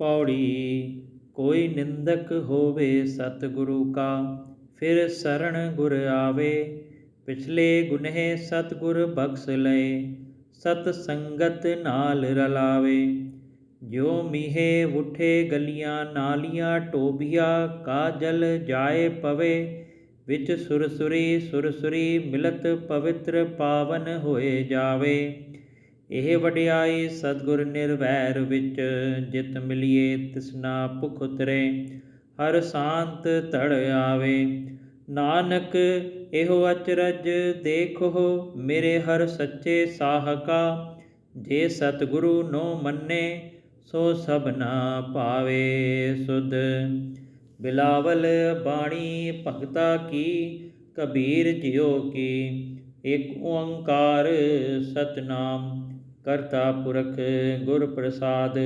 ਪੌੜੀ, ਕੋਈ ਨਿੰਦਕ ਹੋਵੇ ਸਤਿਗੁਰੂ ਕਾ, ਫਿਰ ਸਰਣ ਗੁਰ ਆਵੇ। ਪਿਛਲੇ ਗੁਨਹਿ ਸਤਿਗੁਰ ਬਖਸ਼ ਲਏ, ਸਤ ਸੰਗਤ ਨਾਲ ਰਲਾਵੇ। ਜੋ ਮੀਹੇ ਉਠੇ ਗਲੀਆਂ ਨਾਲੀਆਂ ਟੋਬੀਆਂ ਕਾਜਲ ਜਾਏ ਪਵੇ। ਵਿੱਚ ਸੁਰਸੁਰੀ ਸੁਰਸੁਰੀ ਮਿਲਤ ਪਵਿੱਤਰ ਪਾਵਨ ਹੋਏ ਜਾਵੇ। ਇਹ ਵਡਿਆਈ ਸਤਿਗੁਰ ਨਿਰਵੈਰ ਵਿੱਚ ਜਿਤ ਮਿਲੀਏ ਤਿਸਨਾ ਭੁਖ ਉਤਰੇ, ਹਰ ਸ਼ਾਂਤ ਧੜ ਆਵੇ। ਨਾਨਕ, ਇਹੋ ਅਚਰਜ ਦੇਖੋ, ਮੇਰੇ ਹਰ ਸੱਚੇ ਸਾਹਕਾ। ਜੇ ਸਤਿਗੁਰੂ ਨੋ ਮੰਨੇ, ਸੋ ਸਭਨਾ ਪਾਵੇ ਸੁਧ। ਬਿਲਾਵਲ ਬਾਣੀ ਭਗਤਾ ਕੀ, ਕਬੀਰ ਜਿਉ ਕੀ। ਇੱਕ ਓੰਕਾਰ ਸਤਨਾਮ ਕਰਤਾ ਪੁਰਖ ਗੁਰ ਪ੍ਰਸਾਦ।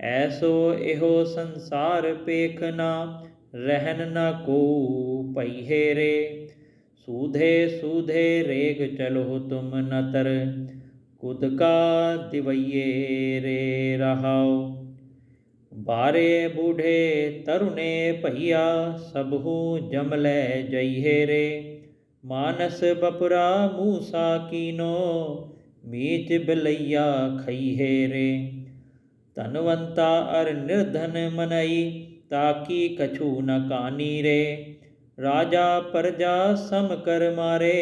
ਐਸੋ ਇਹੋ ਸੰਸਾਰ ਪੇਖਨਾ ਰਹਿਨ ਨ ਕੋ ਭਈ ਹੇਰੇ। ਸੂਧੇ ਸੂਧੇ ਰੇਗ ਚਲੋ ਤੁਮ ਨਤਰ, ਕੁਦ ਕਾ ਦਿਵਈਏ ਰੇ ਰਹਾਉ। ਬਾਰੇ ਬੂਢੇ ਤਰੁਨੇ ਭਈਆ, ਸਭੂ ਜਮਲੇ ਜਈਹੇ ਰੇ ਮਾਨਸ ਬਪੁਰਾ ਮੂਸਾ ਕੀਨੋ ਮੀਚ ਬਲਈਆ ਖਈਹੇ ਰੇ ਧਨਵੰਤਾ ਅਰ ਨਿਰਧਨ ਮਨਈ ਤਾਕੀ ਕਛੂ ਨ ਕਾਨੀ ਰੇ ਰਾਜਾ ਪਰਜਾ ਸਮ ਕਰ ਮਾਰੇ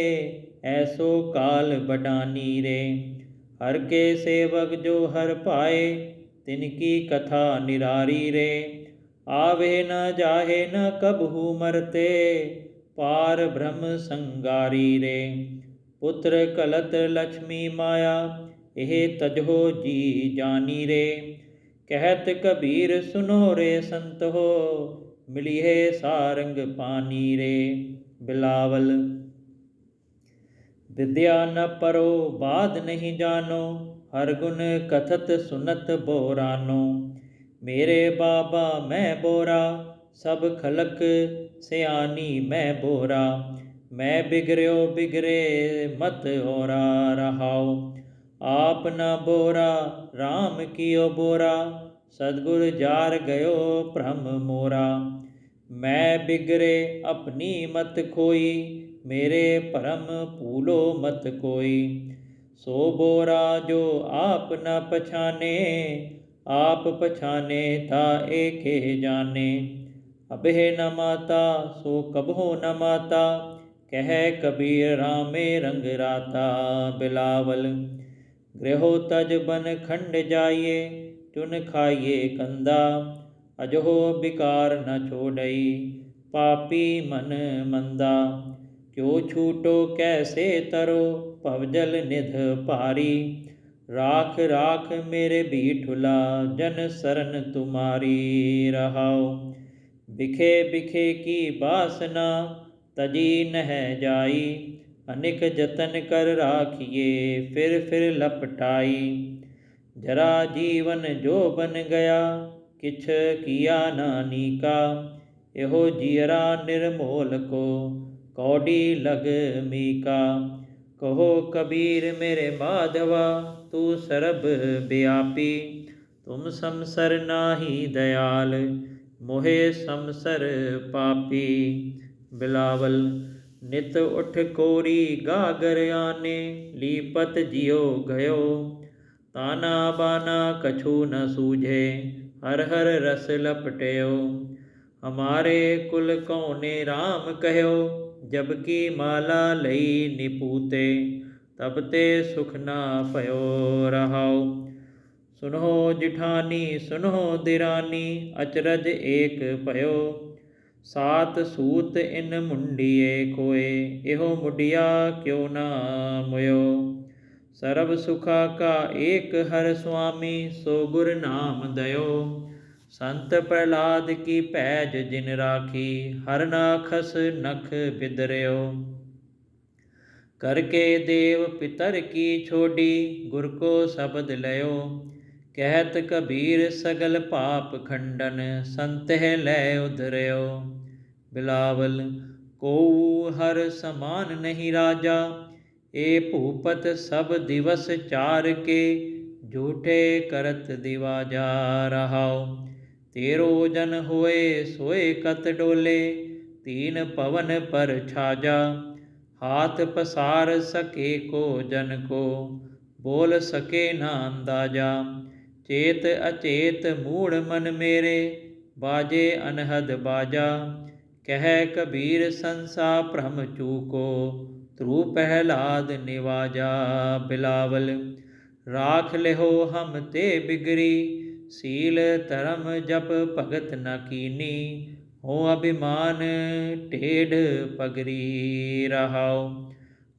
ਐਸੋ ਕਾਲ ਬਡਾਨੀ ਰੇ ਹਰ ਕੇ ਸੇਵਕ ਜੋ ਹਰ ਪਾਏ ਤਿਨ ਕੀ ਕਥਾ ਨਿਰਾਰੀ ਰੇ ਆਵੇ ਨ ਜਾਹੇ ਨ ਕਬਹੂ ਮਰਤੇ ਪਾਰ ਬ੍ਰਹਮ ਸੰਗਾਰੀ ਰੇ ਪੁੱਤਰ ਕਲਤ ਲక్ష్ਮੀ ਮਾਇਆ, ਇਹ ਤਜਹੋ ਜੀ ਜਾਨੀ ਰੇ। ਕਹਿਤ ਕਬੀਰ ਸੁਨੋ ਰੇ ਸੰਤ ਹੋ ਮਿਲੀ ਹੈ ਸਾਰੰਗ ਪਾਨੀ ਰੇ। ਬਿਲਾਵਲ, ਵਿਦਿਆ ਨ ਪਰੋ, ਬਾਦ ਨਹੀਂ ਜਾਣੋ ਹਰ ਗੁਣ ਕਥਤ ਸੁਨਤ ਬੋਰਾਨੋ। ਮੇਰੇ ਬਾਬਾ ਮੈਂ ਬੋਰਾ, ਸਭ ਖਲਕ ਸਿਆਣੀ ਮੈਂ ਬੋਰਾ। ਮੈਂ ਬਿਗਰਿਓ ਬਿਗਰੇ ਮਤ ਹੋਰਾ ਰਹਾਉ। ਆਪ ਨ ਬੋਰਾ RAM ਕੀਓ ਬੋਰਾ। ਸਤਗੁਰ ਜਾਰ ਗਇਓ ਭ੍ਰਮ ਮੋਰਾ। ਮੈਂ ਬਿਗਰੇ ਆਪਣੀ ਮਤ ਖੋਈ, ਮੇਰੇ ਭਰਮ ਭੂਲੋ ਮਤ ਕੋਈ। ਸੋ ਬੋਰਾ ਜੋ ਆਪ ਨ ਪਛਾਨੇ, ਆਪ ਪਛਾਨੇ ਤਾ ਏਕੇ ਜਾਣੇ ਅਬਹਿ ਨ ਮਾਤਾ, ਸੋ ਕਬਹੋ ਨ ਮਾਤਾ। ਕਹਿ ਕਬੀਰ ਰਾਮੇ ਰੰਗ ਰਾਤਾ ਬਿਲਾਵਲ ਗ੍ਰਹਿ ਤਜ ਬਨ ਖੰਡ ਜਾਈਏ ਚੁਨ ਖਾਈਏ ਕੰਦਾ ਅਜੋ ਬਿਕਾਰ ਨ ਛੋੜਈ ਪਾਪੀ ਮਨ ਮੰਦਾ ਕਿਉ ਛੂਟੋ ਕੈਸੇ ਤਰੋ ਭਵਜਲ ਨਿਧ ਭਾਰੀ ਰਾਖ ਰਾਖ ਮੇਰੇ ਬੀਠੁਲਾ ਜਨ ਸਰਨ ਤੁਮਾਰੀ ਰਹਾਉ ਬਿਖੇ ਬਿਖੇ ਕੀ ਬਾਸਨਾ ਤਜੀ ਨਹਿ ਜਾਈ, ਅਨਿਕ ਜਤਨ ਕਰ ਰਾਖੀਏ, ਫਿਰ ਫਿਰ ਲਪਟਾਈ। ਜਰਾ ਜੀਵਨ ਜੋ ਬਨ ਗਿਆ, ਕਿਛ ਕੀਆ ਨਾ ਨੀਕਾ, ਇਹੋ ਜੀਰਾ ਨਿਰਮੋਲ ਕੋ ਕੌਡੀ ਲਗ ਮੀਕਾ। ਕਹੋ ਕਬੀਰ ਮੇਰੇ ਮਾਧਵਾ, ਤੂੰ ਸਰਬ ਬਿਆਪੀ। ਤੁਮ ਸੰਸਰ ਨਾਹੀ ਦਇਆਲ, ਮੋਹਿ ਸੰਸਰ ਪਾਪੀ। ਬਿਲਾਵਲ, ਨਿਤ ਉਠ ਕੋਰੀ ਗਾਗਰ ਆਨੇ, ਲੀਪਤ ਜਿਉ ਗਇਓ। ਤਾਨਾ ਬਾਨਾ ਕਛੂ ਨ ਸੂਝੇ, ਹਰ ਹਰ ਰਸ ਲਪਟਿਓ। ਹਮਾਰੇ ਕੁਲ ਕਉਨੇ RAM ਕਹਿਓ, ਜਬ ਕੀ ਮਾਲਾ ਲਈ ਨਿਪੂਤੇ, ਤਬ ਤੇ ਸੁਖ ਨਾ ਭਇਓ ਰਹਾਉ ਸੁਨੋ ਜਿਠਾਨੀ ਸੁਨੋ ਦਿਰਾਨੀ, ਅਚਰਜ ਏਕ ਭਇਓ। ਸਾਤ ਸੂਤ ਇਨ ਮੁੰਡੀਏ ਕੋਏ, ਇਹੋ ਮੁੰਡਿਆ ਕਿਉ ਨਾ ਮੁਇਓ? ਸਰਬ ਸੁਖਾ ਕਾ ਏਕ ਹਰ ਸੁਆਮੀ, ਸੋ ਗੁਰ ਨਾਮ ਦਇਓ। ਸੰਤ ਪ੍ਰਲਾਦ ਕੀ ਭੈਜ ਜਿਨ ਰਾਖੀ, ਹਰ ਨਾਖਸ ਨਖ ਬਿਦਰਿਓ। ਕਰਕੇ ਦੇਵ ਪਿਤਰ ਕੀ ਛੋਡੀ, ਗੁਰ ਕੋ ਸ਼ਬਦ ਲਿਓ ਕਹਿਤ ਕਬੀਰ ਸਗਲ ਪਾਪ ਖੰਡਨ, ਸੰਤਹਿ ਲੈ ਉਧਰਿਓ। ਬਿਲਾਵਲ ਕੋ ਹਰ ਸਮਾਨ ਨਹੀਂ ਰਾਜਾ, ਏ ਭੂਪਤ ਸਭ ਦਿਵਸ ਚਾਰ ਕੇ, ਝੂਠੇ ਕਰਤ ਦਿਵਾਜਾ ਰਹਾਉ ਤੇਰੋ ਜਨ ਹੋਏ ਸੋਏ ਕਤ ਡੋਲੇ, ਤੀਨ ਪਵਨ ਪਰ ਛਾਜਾ। ਹਾਥ ਪਸਾਰ ਸਕੇ ਕੋ ਜਨ ਕੋ, ਬੋਲ ਸਕੇ ਨਾ ਅੰਦਾਜਾ। ਚੇਤ ਅਚੇਤ ਮੂੜ ਮਨ ਮੇਰੇ, ਬਾਜੇ ਅਨਹਦ ਬਾਜਾ, ਕਹਿ ਕਬੀਰ ਸੰਸਾ ਭ੍ਰਮ ਚੂਕੋ ਤ੍ਰੂ ਪਹਿਲਾਦ ਨਿਵਾਜਾ ਬਿਲਾਵਲ, ਰਾਖ ਲਿਹੋ ਹਮ ਤੇ ਬਿਗਰੀ, ਸੀਲ ਧਰਮ ਜਪ ਭਗਤ ਨ ਕੀਨੀ, ਹੋ ਅਭਿਮਾਨ ਢੇਡ ਪਗਰੀ ਰਹਾਉ,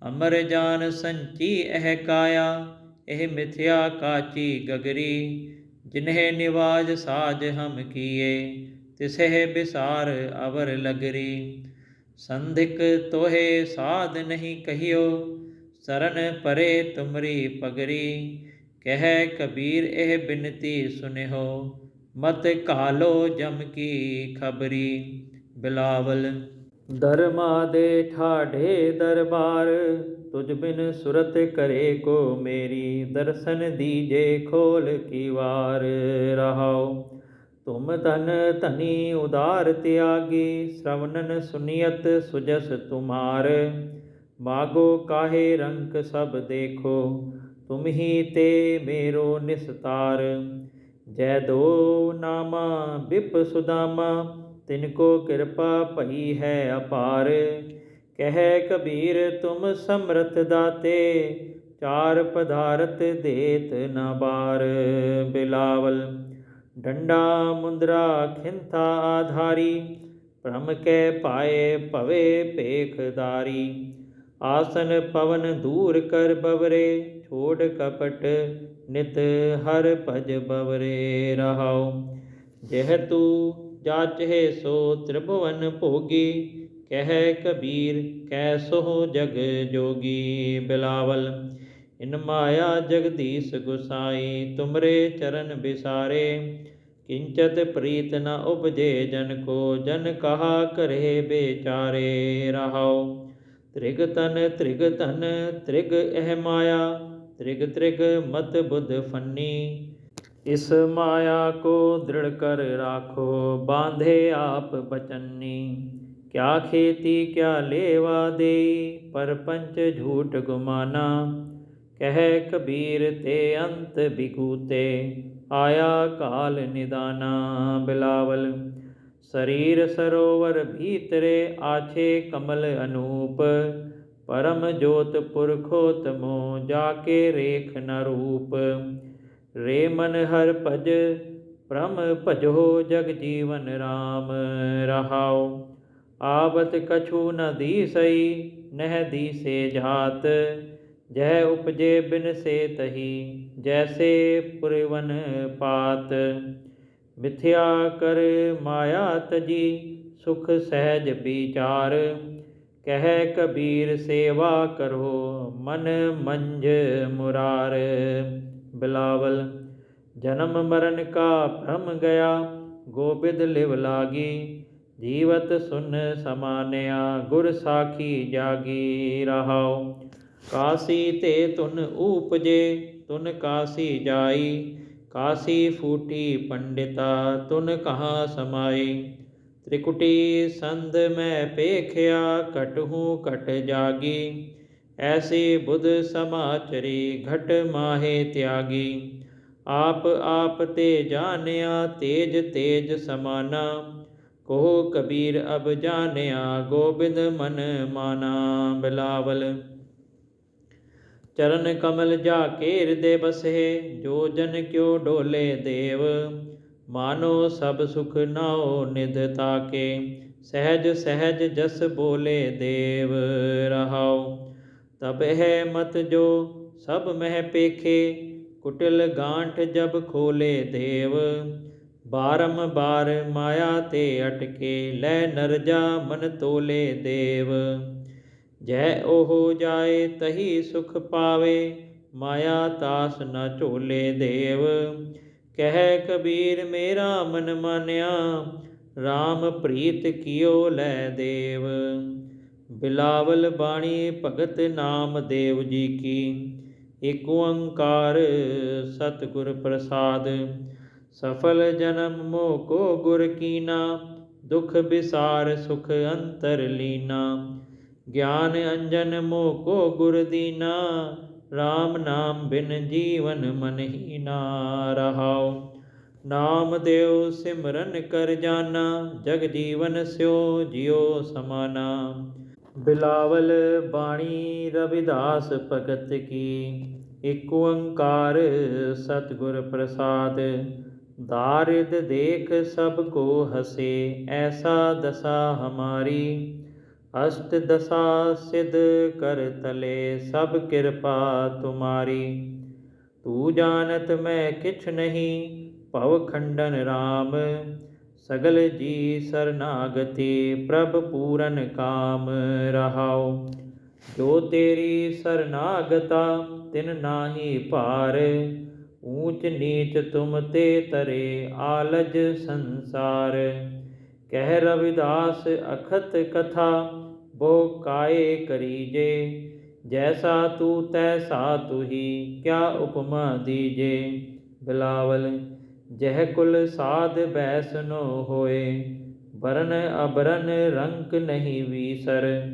ਅਮਰ ਜਾਨ ਸੰਚੀ ਇਹ ਕਾਇਆ ਇਹ ਮਿਥਿਆ ਕਾਚੀ ਗਗਰੀ, ਜਿਨਹਿ ਨਿਵਾਜ ਸਾਜ ਹਮ ਕੀਏ, ਤਿਸਹਿ ਬਿਸਾਰ ਅਵਰ ਲਗਰੀ। ਸੰਧਿਕ ਤੋਹੇ ਸਾਧ ਨਹੀਂ ਕਹਿਓ, ਸਰਨ ਪਰੇ ਤੁਮਰੀ ਪਗਰੀ। ਕਹਿ ਕਬੀਰ ਇਹ ਬਿਨਤੀ ਸੁਨਿਓ ਮਤ ਕਾਲੋ ਜਮ ਕੀ ਖਬਰੀ। ਬਿਲਾਵਲ, ਧਰਮਾ ਦੇ ਠਾਢੇ ਦਰਬਾਰ ਤੁਝ ਬਿਨ ਸੁਰਤ ਕਰੇ ਕੋ ਮੇਰੀ, ਦਰਸ਼ਨ ਦੀਜੇ ਖੋਲ ਕੀ ਵਾਰ ਰਹਾਉ। ਤੁਮ ਤਨ ਧਨੀ ਉਦਾਰ ਤਿਆਗੀ ਸ਼ਰਵਨਨ ਸੁਨੀਅਤ ਸੁਜਸ ਤੁਮਾਰ। ਮਾਗੋ ਕਾਹੇ ਰੰਕ ਸਭ ਦੇਖੋ, ਤੁਮ ਹੀ ਤੇ ਮੇਰੋ ਨਿਸਤਾਰ। ਜੈ ਦੋ ਨਾਮਾ ਬਿਪ ਸੁਦਾਮਾ, ਤਿਨ ਕੋ ਕਿਰਪਾ ਭਈ ਹੈ ਅਪਾਰ। ਕਹਿ ਕਬੀਰ, ਤੁਮ ਸਮਰਥ ਦਾਤੇ, ਚਾਰ ਪਦਾਰਥ ਦੇਤ ਨਾ ਬਾਰ। ਬਿਲਾਵਲ, ਡੰਡਾ ਮੁੰਦਰਾ ਖਿੰਥਾ ਆਧਾਰੀ, ਭ੍ਰਮ ਕੈ ਪਾਏ ਭਵੇ ਭੇਖਦਾਰੀ ਆਸਨ ਪਵਨ ਦੂਰ ਕਰ ਬਵਰੇ, ਛੋੜ ਕਪਟ ਨਿਤ ਹਰ ਭਜ ਬਵਰੇ ਰਹਾਉ। ਜਹ ਤੂ ਜਾਚਹਿ ਸੋ ਤ੍ਰਿਭੁਵਨ ਭੋਗੀ ਕਹਿ ਕਬੀਰ ਕੈਸੋ ਜਗ ਜੋਗੀ ਬਿਲਾਵਲ। ਇਨ ਮਾਇਆ ਜਗਦੀਸ਼ ਗੁਸਾਈ, ਤੁਮਰੇ ਚਰਨ ਬਿਸਾਰੇ। ਕਿੰਚਤ ਪ੍ਰੀਤ ਨ ਉਪਜੇ ਜਨ ਕੋ, ਜਨ ਕਹਾ ਕਰੇ ਬੇਚਾਰੇ ਰਹਾਉ। ਤ੍ਰਿਗ ਤਨ ਤ੍ਰਿਗ ਤਨ ਤ੍ਰਿਗ ਇਹ ਮਾਇਆ। ਤ੍ਰਿਗ ਤ੍ਰਿਗ ਮਤ ਬੁੱਧ ਫੰਨੀ। ਇਸ ਮਾਇਆ ਕੋ ਦ੍ਰਿੜ ਕਰ ਰਾਖੋ, ਬਾਂਧੇ ਆਪ ਬਚਨੀ। ਕਿਆ ਖੇਤੀ ਕਿਆ ਲੇਵਾ ਦੇਈ ਪਰ ਪੰਚ ਝੂਠ ਗੁਮਾਨਾ। ਕਹਿ ਕਬੀਰ ਤੇ ਅੰਤ ਬਿਗੂਤੇ ਆਇਆ ਕਾਲ ਨਿਦਾਨਾ ਬਿਲਾਵਲ। ਸਰੀਰ ਸਰੋਵਰ ਭੀਤਰੇ ਆਛੇ ਕਮਲ ਅਨੂਪ। ਪਰਮ ਜੋਤ ਪੁਰਖੋਤਮੋ ਜਾ ਕੇ ਰੇਖ ਨ ਰੂਪ। ਰੇ ਮਨ ਹਰ ਭਜ ਪ੍ਰਮ ਭਜੋ ਜਗ ਜੀਵਨ RAM ਰਹਾਓ ਆਵਤ ਕਛੂ ਨ ਦੀਸਈ, ਨਹਿ ਦੀਸੇ ਜਾਤ। ਜਹ ਉਪਜੇ ਬਿਨ ਸੇ ਤਹੀ, ਜੈਸੇ ਪੁਰਵਨ ਪਾਤ। ਮਿਥਿਆ ਕਰ ਮਾਇਆ ਤਜੀ ਸੁਖ ਸਹਿਜ ਵਿਚਾਰ। ਕਹਿ ਕਬੀਰ ਸੇਵਾ ਕਰੋ, ਮਨ ਮੰਜ ਮੁਰਾਰ। ਬਿਲਾਵਲ, ਜਨਮ ਮਰਨ ਕਾ ਭ੍ਰਮ ਗਿਆ, ਗੋਬਿੰਦ ਲਿਵ ਲਾਗੀ। ਜੀਵਤ ਸੁਨ ਸਮਾਨਿਆ ਗੁਰ ਸਾਖੀ ਜਾਗੀ ਰਹਾਉ ਕਾਸੀ ਤੇ ਤੁਨ ਊਪਜੇ ਤੁਨ ਕਾਸੀ ਜਾਈ ਕਾਸੀ ਫੂਟੀ ਪੰਡਿਤਾ ਤੁਨ ਕਹਾ ਸਮਾਈ ਤ੍ਰਿਕੁਟੀ ਸੰਧ ਮੈਂ ਪੇਖਿਆ ਕਟਹੂ ਕਟ ਜਾਗੀ ਐਸੀ ਬੁੱਧ ਸਮਾਚਰੀ ਘਟ ਮਾਹੇ ਤਿਆਗੀ ਆਪ ਆਪ ਤੇ ਜਾਣਿਆ ਤੇਜ ਤੇਜ ਸਮਾਨਾ ਕੋ ਕਬੀਰ ਅਬ ਜਾਣਿਆ, ਗੋਬਿੰਦ ਮਨ ਮਾਨਾ ਬਿਲਾਵਲ। ਚਰਨ ਕਮਲ ਜਾ ਕੇਰ ਦੇ ਬਸੇ, ਜੋ ਜਨ ਕਿਉ ਡੋਲੇ ਦੇਵ। ਮਾਨੋ ਸਭ ਸੁਖ ਨਾਉ ਨਿਧ ਤਾਕੇ, ਸਹਿਜ ਸਹਿਜ ਜਸ ਬੋਲੇ ਦੇਵ ਰਹਾਉ। ਤਬ ਹੈ ਮਤ ਜੋ ਸਭ ਮਹਿ ਪੇਖੇ, ਕੁਟਿਲ ਗਾਂਠ ਜਬ ਖੋਲੇ ਦੇਵ। ਬਾਰਮ ਬਾਰ ਮਾਇਆ ਤੇ ਅਟਕੇ, ਲੈ ਨਰਜਾ ਮਨ ਤੋਲੇ ਦੇਵ। ਜੈ ਉਹ ਜਾਏ ਤਹੀ ਸੁਖ ਪਾਵੇ, ਮਾਇਆ ਤਾਸ ਨਾ ਝੋਲੇ ਦੇਵ। ਕਹਿ ਕਬੀਰ ਮੇਰਾ ਮਨ ਮਾਨਿਆ RAM ਪ੍ਰੀਤ ਕੀਓ ਲੈ ਦੇਵ। ਬਿਲਾਵਲ ਬਾਣੀ ਭਗਤ ਨਾਮ ਦੇਵ ਜੀ ਕੀ, ਏਕ ਓੰਕਾਰ ਸਤਿਗੁਰ ਪ੍ਰਸਾਦ। ਸਫਲ ਜਨਮ ਮੋਹ ਕੋ ਗੁਰ ਕੀਨਾ, ਦੁਖ ਬਿਸਾਰ ਸੁਖ ਅੰਤਰ ਲੀਨਾ। ਗਿਆਨ ਅੰਜਨ ਮੋਹ ਕੋ ਗੁਰ ਦੀਨਾ RAM ਨਾਮ ਬਿਨ ਜੀਵਨ ਮਨ ਹੀ ਨਾ ਰਹਾਉ। ਨਾਮ ਦੇਉ ਸਿਮਰਨ ਕਰ ਜਾਨਾ, ਜਗ ਜੀਵਨ ਸਿਓ ਜਿਉ ਸਮਾਨਾ। ਬਿਲਾਵਲ ਬਾਣੀ ਰਵਿਦਾਸ ਭਗਤ ਕੀ, ਇਕ ਓੰਕਾਰ ਸਤਿਗੁਰ ਪ੍ਰਸਾਦ। दारिद देख सब को हसे ऐसा दशा हमारी अष्ट दशा सिद्ध कर तले सब कृपा तुम्हारी तू जानत मैं किछ नहीं भव खंडन राम सगल जी शरणागति प्रभ पूरन काम रहाओ जो तेरी शरणागता तिन नाहि पार ਊਚ ਨੀਚ ਤੁਮ ਤੇ ਤਰੇ ਆਲਜ ਸੰਸਾਰ। ਕਹਿ ਰਵਿਦਾਸ ਅਖਤ ਕਥਾ, ਬੋ ਕਾਏ ਕਰੀਜੇ। ਜੈਸਾ ਤੂ ਤੈਸਾ ਤੁਹੀ, ਕਿਆ ਉਪਮਾ ਦੀਜੇ। ਬਿਲਾਵਲ, ਜਹ ਕੁਲ ਸਾਧ ਬੈਸਨੋ ਹੋਏ। ਬਰਨ ਅਬਰਨ ਰੰਕ ਨਹੀਂ ਵੀਸਰ।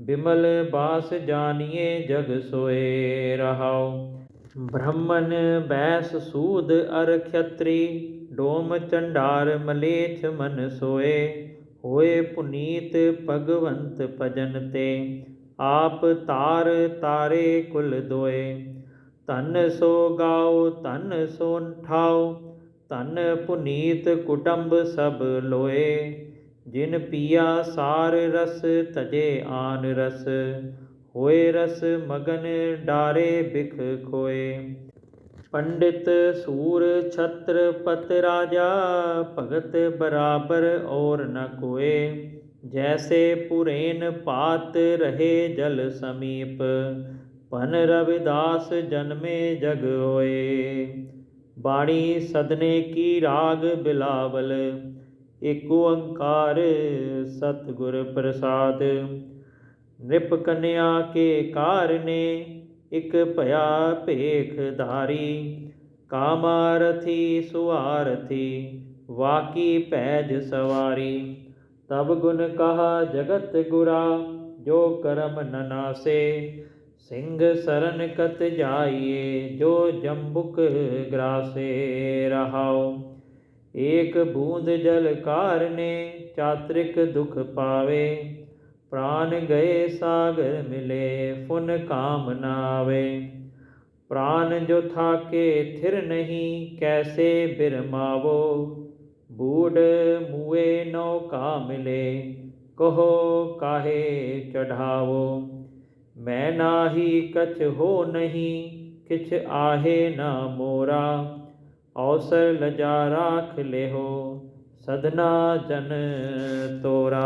ਬਿਮਲ ਬਾਸ ਜਾਨੀਏ ਜਗ ਸੋਏ ਰਹਾਉ। ਬ੍ਰਹਮਨ ਬੈਸ ਸੂਦ ਅਰ ਖਤਰੀ, ਡੋਮ ਚੰਡਾਰ ਮਲੇਛ ਮਨ ਸੋਏ, ਹੋਏ ਪੁਨੀਤ ਭਗਵੰਤ ਭਜਨ ਤੇ, ਆਪ ਤਾਰ ਤਾਰੇ ਕੁਲ ਦੋਏ। ਤਨ ਸੋ ਗਾਓ ਤਨ ਸੋ ਠਾਓ ਤਨ ਪੁਨੀਤ ਕੁਟੰਬ ਸਭ ਲੋਏ। ਜਿਨ ਪੀਆ ਸਾਰ ਰਸ, ਤਜੇ ਆਨ ਰਸ। ਹੋਏ ਰਸ ਮਗਨ ਡਾਰੇ ਬਿਖ ਖੋਏ। ਪੰਡਿਤ ਸੂਰ ਛਤਰਪਤ ਰਾਜਾ, ਭਗਤ ਬਰਾਬਰ ਔਰ ਨ ਕੋਏ। ਜੈਸੇ ਪੁਰੇਨ ਪਾਤ ਰਹੇ ਜਲ ਸਮੀਪ ਪਨ ਰਵਿਦਾਸ ਜਨਮੇ ਜਗ ਹੋਏ। ਬਾਣੀ ਸਦਨੇ ਕੀ ਰਾਗ ਬਿਲਾਵਲ, ਏਕ ਓੰਕਾਰ ਸਤਿਗੁਰ ਪ੍ਰਸਾਦ। ਨਿਪ ਕਨਿਆ ਕੇ ਕਾਰਨੇ ਇਕ ਭਇਆ ਭੇਖ ਧਾਰੀ। ਕਾਮਾਰਥੀ ਸੁਆਰਥੀ, ਵਾਕੀ ਭੈਜ ਸਵਾਰੀ। ਤਬ ਗੁਣ ਕਹਾ ਜਗਤ ਗੁਰਾ, ਜੋ ਕਰਮ ਨ ਨਾਸੇ। ਸਿੰਘ ਸਰਨ ਕਤ ਜਾਈਏ, ਜੋ ਜੰਬੁਕ ਗਰਾਸੇ ਰਹਾਉ। ਏਕ ਬੂੰਦ ਜਲ ਕਾਰਨੇ ਚਾਤ੍ਰਿਕ ਦੁਖ ਪਾਵੇ। ਪ੍ਰਾਨ ਗਏ ਸਾਗਰ ਮਿਲੇ ਫੁਨ ਕਾਮ ਨਾ ਆਵੇ ਪ੍ਰਾਨ ਜੋ ਥਾਕੇ ਥਿਰ ਨਹੀਂ ਕੈਸੇ ਬਿਰਮਾਵੋ ਬੂੜ ਮੂਏ ਨੋ ਕਾ ਮਿਲੇ ਕਹੋ ਕਾਹੇ ਚੜਾਵੋ ਮੈਂ ਨਾਹੀ ਕਛ ਹੋ ਨਹੀਂ ਕਿਛ ਆਹੇ ਨਾ ਮੋਰਾ ਔਸਰ ਲਜਾ ਰਾਖ ਲਿਹੋ ਸਦਨਾ ਜਨ ਤੋਰਾ